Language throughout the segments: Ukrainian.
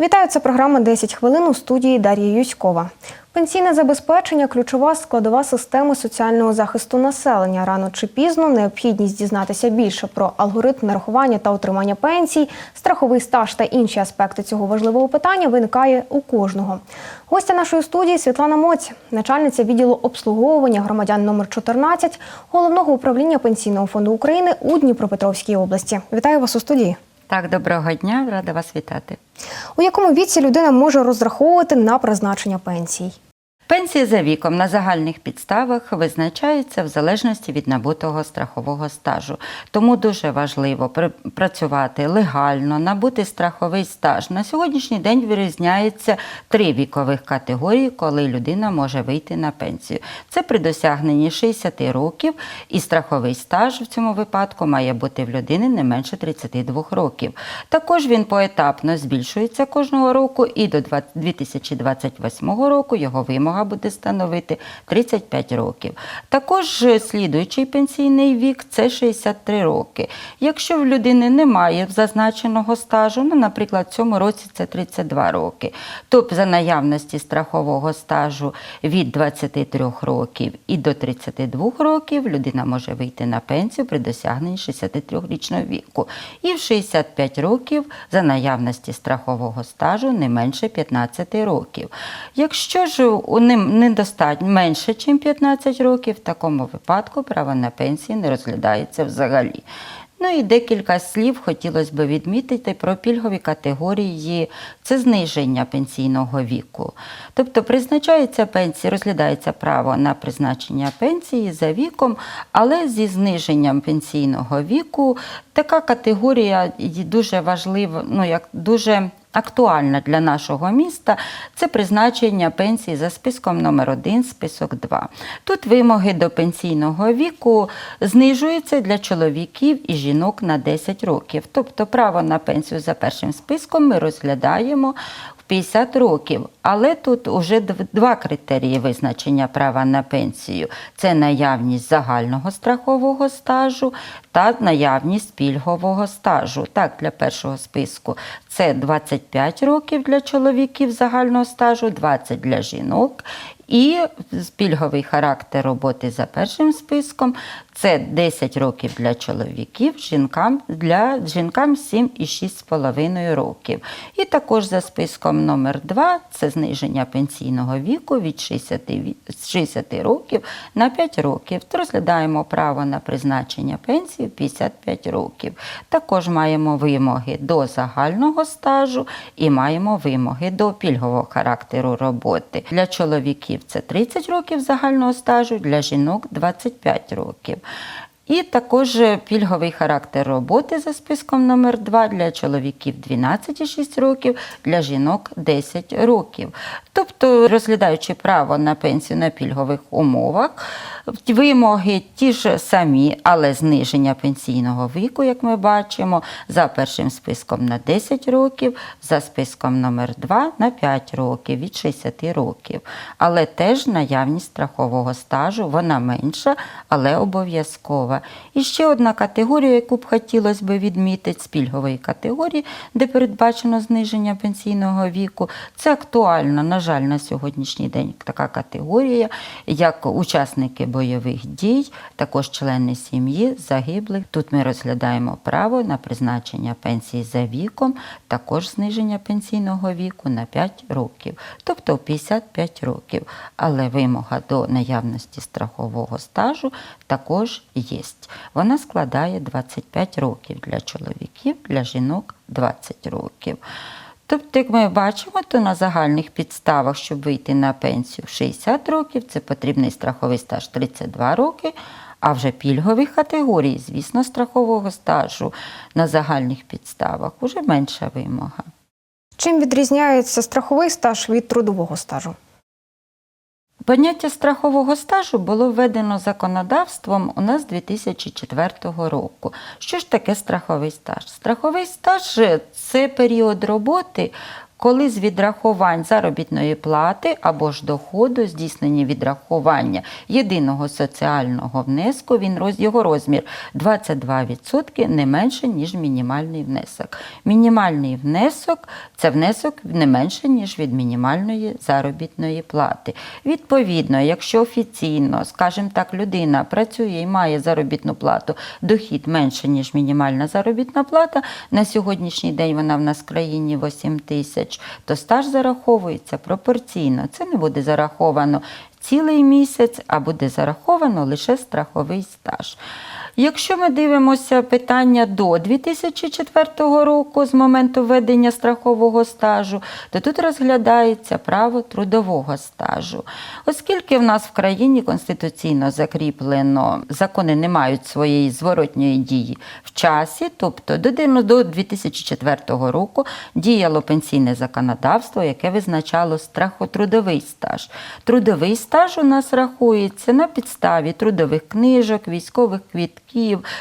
Вітаю, програма «10 хвилин у студії Дар'я Юськова. Пенсійне забезпечення ключова складова системи соціального захисту населення. Рано чи пізно необхідність дізнатися більше про алгоритм нарахування та отримання пенсій, страховий стаж та інші аспекти цього важливого питання виникає у кожного. Гостя нашої студії Світлана Моць, начальниця відділу обслуговування громадян номер 14 головного управління пенсійного фонду України у Дніпропетровській області. Вітаю вас у студії. Так, доброго дня, рада вас вітати. У якому віці людина може розраховувати на призначення пенсій? Пенсії за віком на загальних підставах визначаються в залежності від набутого страхового стажу. Тому дуже важливо працювати легально, набути страховий стаж. На сьогоднішній день вирізняється три вікових категорії, коли людина може вийти на пенсію. Це при досягненні 60 років, і страховий стаж в цьому випадку має бути в людини не менше 32 років. Також він поетапно збільшується кожного року, і до 2028 року його вимога буде становити 35 років. Також е, слідуючий пенсійний вік це 63 роки. Якщо в людини немає зазначеного стажу, ну, наприклад, в цьому році це 32 роки, то за наявності страхового стажу від 23 років і до 32 років людина може вийти на пенсію при досягненні 63-річного віку. І в 65 років за наявності страхового стажу не менше 15 років. Якщо ж у ним недостатньо менше, ніж 15 років, в такому випадку право на пенсію не розглядається взагалі. Ну і декілька слів хотілося б відмітити про пільгові категорії. Це зниження пенсійного віку. Тобто призначається пенсія, розглядається право на призначення пенсії за віком, але зі зниженням пенсійного віку така категорія дуже важлива, ну як дуже актуальна для нашого міста це призначення пенсії за списком номер 1 список 2. Тут вимоги до пенсійного віку знижуються для чоловіків і жінок на 10 років. Тобто право на пенсію за першим списком ми розглядаємо 50 років. Але тут уже два критерії визначення права на пенсію: це наявність загального страхового стажу та наявність пільгового стажу. Так, для першого списку це 25 років для чоловіків загального стажу, 20 для жінок. І пільговий характер роботи за першим списком це 10 років для чоловіків, жінкам для жінкам 7,6,5 років. І також за списком номер 2 це зниження пенсійного віку від 60, 60 років на 5 років. Розглядаємо право на призначення пенсії в 55 років. Також маємо вимоги до загального стажу і маємо вимоги до пільгового характеру роботи. Для чоловіків це 30 років загального стажу, для жінок 25 років. І також е, пільговий характер роботи за списком номер 2 для чоловіків 12,6 років, для жінок 10 років. Тобто, розглядаючи право на пенсію на пільгових умовах, вимоги ті ж самі, але зниження пенсійного віку, як ми бачимо, за першим списком на 10 років, за списком номер 2 на 5 років, від 60 років. Але теж наявність страхового стажу, вона менша, але обов'язкова. І ще одна категорія, яку б хотілося б відмітити з пільгової категорії, де передбачено зниження пенсійного віку. Це актуальна, на жаль, на сьогоднішній день така категорія, як учасники бойових дій, також члени сім'ї загиблих. Тут ми розглядаємо право на призначення пенсії за віком, також зниження пенсійного віку на 5 років, тобто 55 років. Але вимога до наявності страхового стажу також є. Вона складає 25 років для чоловіків, для жінок 20 років. Тобто, як ми бачимо, то на загальних підставах, щоб вийти на пенсію в 60 років, це потрібний страховий стаж 32 роки, а вже пільгові категорії, звісно, страхового стажу на загальних підставах уже менша вимога. Чим відрізняється страховий стаж від трудового стажу? Поняття страхового стажу було введено законодавством у нас 2004 року. Що ж таке страховий стаж? Страховий стаж це період роботи коли з відрахувань заробітної плати або ж доходу здійснені відрахування єдиного соціального внеску, він роз- його розмір 22% не менше, ніж мінімальний внесок. Мінімальний внесок це внесок не менше, ніж від мінімальної заробітної плати. Відповідно, якщо офіційно, скажімо так, людина працює і має заробітну плату, дохід менше, ніж мінімальна заробітна плата, на сьогоднішній день вона в нас в країні 8 тисяч, то стаж зараховується пропорційно. Це не буде зараховано цілий місяць, а буде зараховано лише страховий стаж. Якщо ми дивимося питання до 2004 року з моменту введення страхового стажу, то тут розглядається право трудового стажу. Оскільки в нас в країні конституційно закріплено, закони не мають своєї зворотньої дії в часі, тобто до 2004 року діяло пенсійне законодавство, яке визначало страхотрудовий стаж. Трудовий стаж у нас рахується на підставі трудових книжок, військових квітків,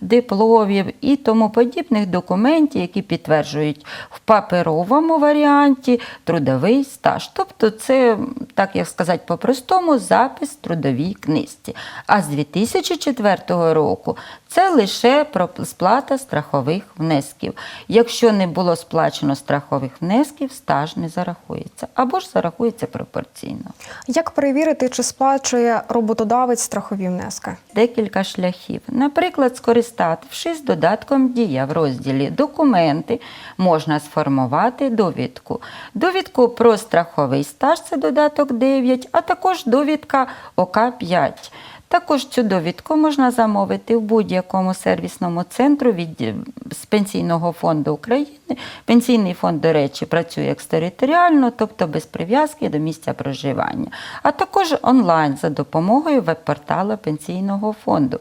дипломів і тому подібних документів, які підтверджують в паперовому варіанті трудовий стаж. Тобто, це, так як сказати по-простому, запис в трудовій книжці. А з 2004 року це лише про сплата страхових внесків. Якщо не було сплачено страхових внесків, стаж не зарахується або ж зарахується пропорційно. Як перевірити, чи сплачує роботодавець страхові внески? Декілька шляхів. Наприклад, скориставшись додатком дія в розділі Документи можна сформувати довідку. Довідку про страховий стаж це додаток 9, а також довідка ОК5. Також цю довідку можна замовити в будь-якому сервісному центру від е, з Пенсійного фонду України. Пенсійний фонд, до речі, працює екстериторіально, тобто без прив'язки до місця проживання, а також онлайн за допомогою веб-порталу Пенсійного фонду.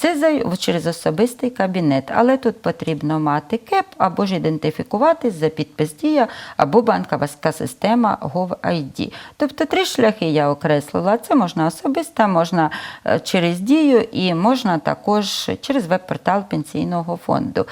Це через особистий кабінет, але тут потрібно мати КЕП або ж ідентифікуватись за підпис Дія або банківська система GovID. Тобто три шляхи я окреслила. Це можна особисто, можна е, через Дію і можна також через веб-портал Пенсійного фонду.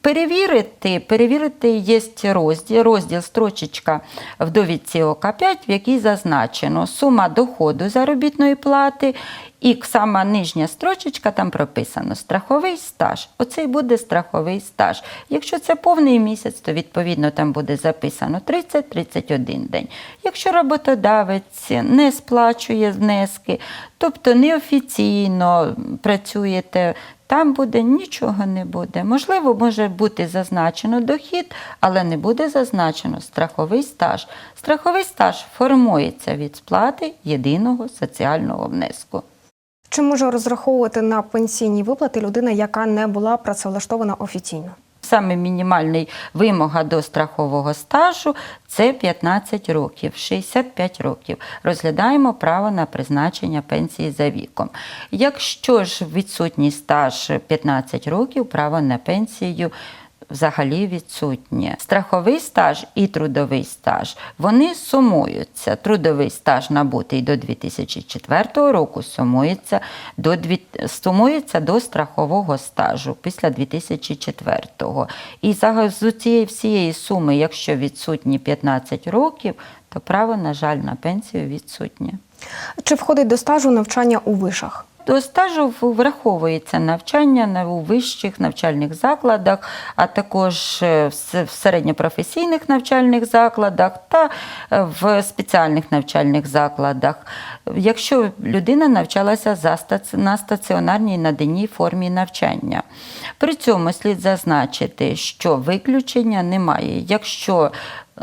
Перевірити, перевірити є розділ, розділ строчечка в довідці ОК5, в якій зазначено сума доходу заробітної плати і сама нижня строчечка там прописано страховий стаж. Оцей буде страховий стаж. Якщо це повний місяць, то відповідно там буде записано 30-31 день. Якщо роботодавець не сплачує внески, тобто неофіційно працюєте. Там буде нічого не буде. Можливо, може бути зазначено дохід, але не буде зазначено страховий стаж. Страховий стаж формується від сплати єдиного соціального внеску. Чи може розраховувати на пенсійні виплати людина, яка не була працевлаштована офіційно? Саме мінімальний вимога до страхового стажу це 15 років, 65 років. Розглядаємо право на призначення пенсії за віком. Якщо ж відсутній стаж 15 років, право на пенсію взагалі відсутнє. Страховий стаж і трудовий стаж вони сумуються. Трудовий стаж набутий до 2004 року сумується до, сумується до страхового стажу після 2004. І за- цієї всієї суми, якщо відсутні 15 років, то право, на жаль, на пенсію відсутнє. Чи входить до стажу навчання у вишах? До стажу враховується навчання у вищих навчальних закладах, а також е, в середньопрофесійних навчальних закладах та е, в спеціальних навчальних закладах. Якщо людина навчалася на стаціонарній наданій формі навчання. При цьому слід зазначити, що виключення немає. Якщо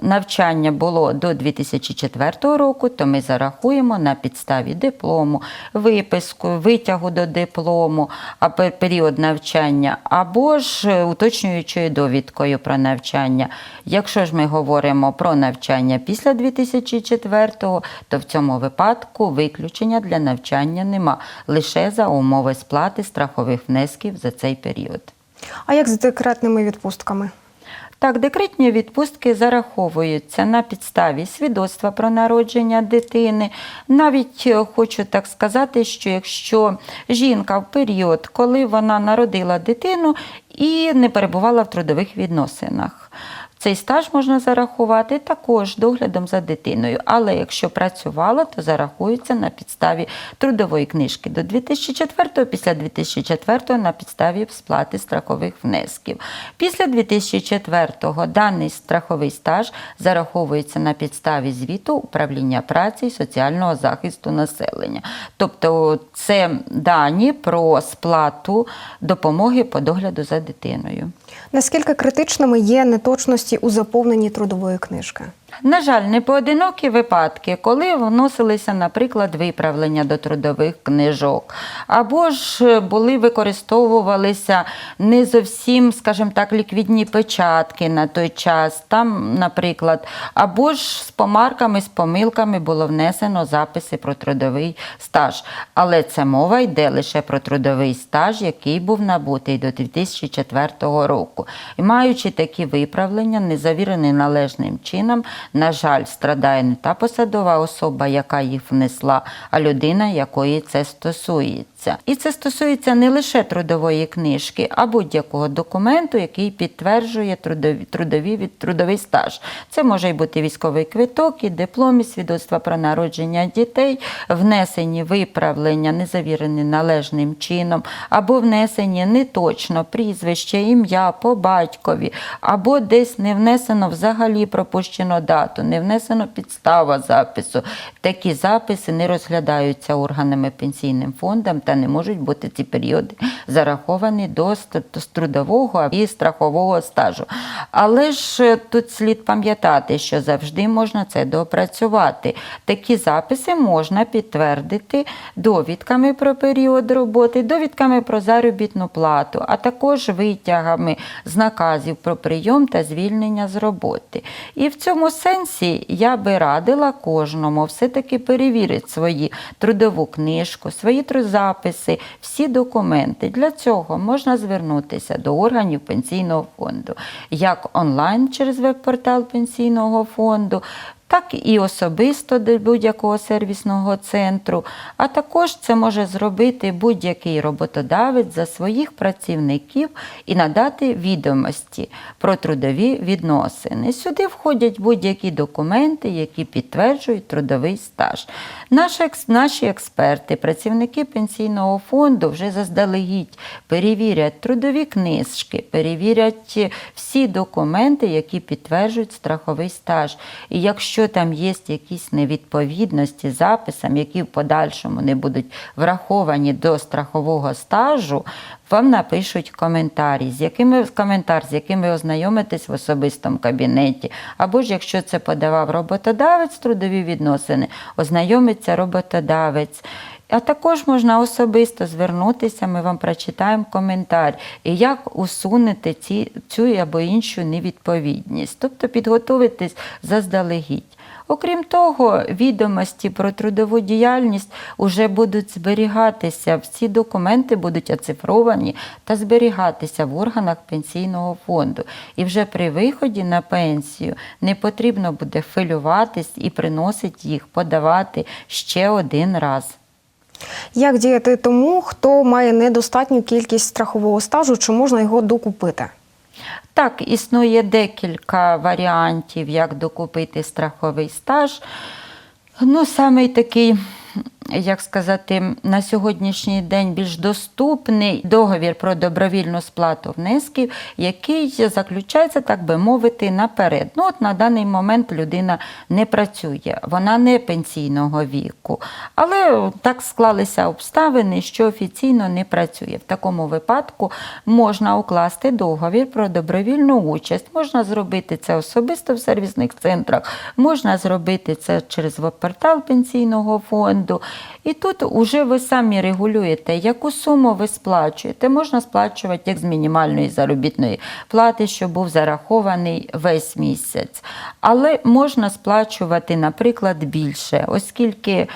навчання було до 2004 року, то ми зарахуємо на підставі диплому, виписку, витягу до диплому, а період навчання, або ж е, уточнюючою довідкою про навчання. Якщо ж ми говоримо про навчання після 2004, то в цьому випадку виключення для навчання нема, лише за умови сплати страхових внесків за цей період. А як з декретними відпустками? Так, декретні відпустки зараховуються на підставі свідоцтва про народження дитини. Навіть е, хочу так сказати, що якщо жінка в період, коли вона народила дитину і не перебувала в трудових відносинах. Цей стаж можна зарахувати також доглядом за дитиною. Але якщо працювала, то зарахується на підставі трудової книжки до 2004, після 2004 на підставі сплати страхових внесків. Після 2004 даний страховий стаж зараховується на підставі звіту управління праці і соціального захисту населення. Тобто це дані про сплату допомоги по догляду за дитиною. Наскільки критичними є неточності у заповненні трудової книжки? На жаль, не поодинокі випадки, коли вносилися, наприклад, виправлення до трудових книжок, або ж були використовувалися не зовсім, скажімо так, ліквідні печатки на той час, там, наприклад, або ж з помарками, з помилками було внесено записи про трудовий стаж. Але це мова йде лише про трудовий стаж, який був набутий до 2004 року. І маючи такі виправлення, не завірені належним чином, на жаль, страдає не та посадова особа, яка їх внесла, а людина, якої це стосується. І це стосується не лише трудової книжки, а будь-якого документу, який підтверджує трудові, трудові трудовий стаж. Це може й бути військовий квиток, і диплом, і свідоцтва про народження дітей, внесені виправлення, не завірені належним чином, або внесені неточно прізвище, ім'я по батькові, або десь не внесено взагалі пропущено дату, не внесено підстава запису. Такі записи не розглядаються органами пенсійним фондом та не можуть бути ці періоди зараховані до трудового і страхового стажу. Але ж е, тут слід пам'ятати, що завжди можна це доопрацювати. Такі записи можна підтвердити довідками про період роботи, довідками про заробітну плату, а також витягами з наказів про прийом та звільнення з роботи. І в цьому сенсі я би радила кожному все-таки перевірити свої трудову книжку, свої трудозаписи, всі документи. Для цього можна звернутися до органів пенсійного фонду, як онлайн через веб-портал пенсійного фонду. Так і особисто до будь-якого сервісного центру, а також це може зробити будь-який роботодавець за своїх працівників і надати відомості про трудові відносини. Сюди входять будь-які документи, які підтверджують трудовий стаж. Наші, наші експерти, працівники пенсійного фонду вже заздалегідь перевірять трудові книжки, перевірять всі документи, які підтверджують страховий стаж. І якщо там є якісь невідповідності записам, які в подальшому не будуть враховані до страхового стажу, вам напишуть коментарі, з якими коментар, з яким ви ознайомитесь в особистому кабінеті. Або ж якщо це подавав роботодавець трудові відносини, ознайомиться роботодавець. А також можна особисто звернутися, ми вам прочитаємо коментар, і як усунути ці, цю або іншу невідповідність, тобто підготуватись заздалегідь. Окрім того, відомості про трудову діяльність вже будуть зберігатися, всі документи будуть оцифровані та зберігатися в органах пенсійного фонду. І вже при виході на пенсію не потрібно буде хвилюватись і приносити їх, подавати ще один раз. Як діяти тому, хто має недостатню кількість страхового стажу, чи можна його докупити? Так, існує декілька варіантів, як докупити страховий стаж. Ну, саме такий, як сказати, на сьогоднішній день більш доступний договір про добровільну сплату внесків, який заключається, так би мовити, наперед. Ну, от на даний момент людина не працює, вона не пенсійного віку. Але так склалися обставини, що офіційно не працює. В такому випадку можна укласти договір про добровільну участь. Можна зробити це особисто в сервісних центрах, можна зробити це через веб-портал пенсійного фонду. І тут уже ви самі регулюєте, яку суму ви сплачуєте. Можна сплачувати як з мінімальної заробітної плати, що був зарахований весь місяць. Але можна сплачувати, наприклад, більше, оскільки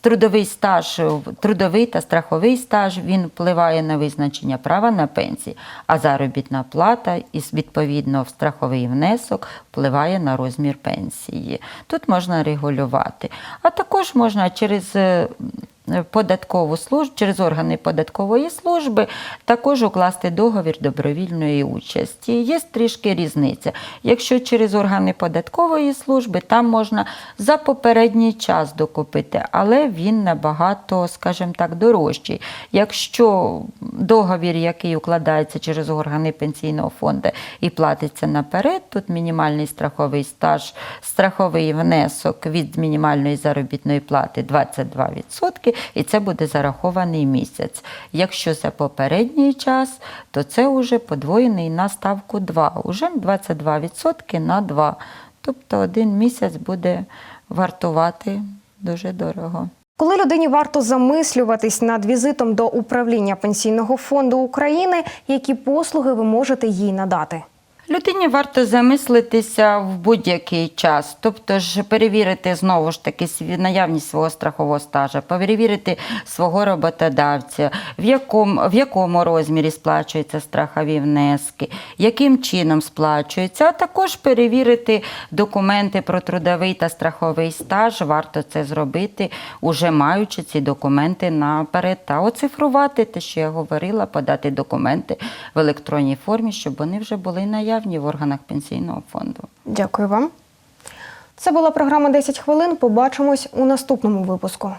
трудовий стаж, трудовий та страховий стаж він впливає на визначення права на пенсії, а заробітна плата і відповідно в страховий внесок впливає на розмір пенсії. Тут можна регулювати. А також можна через податкову службу через органи податкової служби також укласти договір добровільної участі. Є трішки різниця. Якщо через органи податкової служби, там можна за попередній час докупити, але він набагато, скажімо так, дорожчий. Якщо договір, який укладається через органи пенсійного фонду і платиться наперед, тут мінімальний страховий стаж, страховий внесок від мінімальної заробітної плати 22%, і це буде зарахований місяць. Якщо за попередній час, то це вже подвоєний на ставку 2, уже 22% на 2. Тобто один місяць буде вартувати дуже дорого. Коли людині варто замислюватись над візитом до управління пенсійного фонду України, які послуги ви можете їй надати? Людині варто замислитися в будь-який час, тобто ж перевірити знову ж таки наявність свого страхового стажу, перевірити свого роботодавця, в якому, в якому розмірі сплачуються страхові внески, яким чином сплачуються, а також перевірити документи про трудовий та страховий стаж. Варто це зробити, уже маючи ці документи наперед, та оцифрувати те, що я говорила, подати документи в електронній формі, щоб вони вже були наявні в органах пенсійного фонду. Дякую вам. Це була програма «10 хвилин. Побачимось у наступному випуску.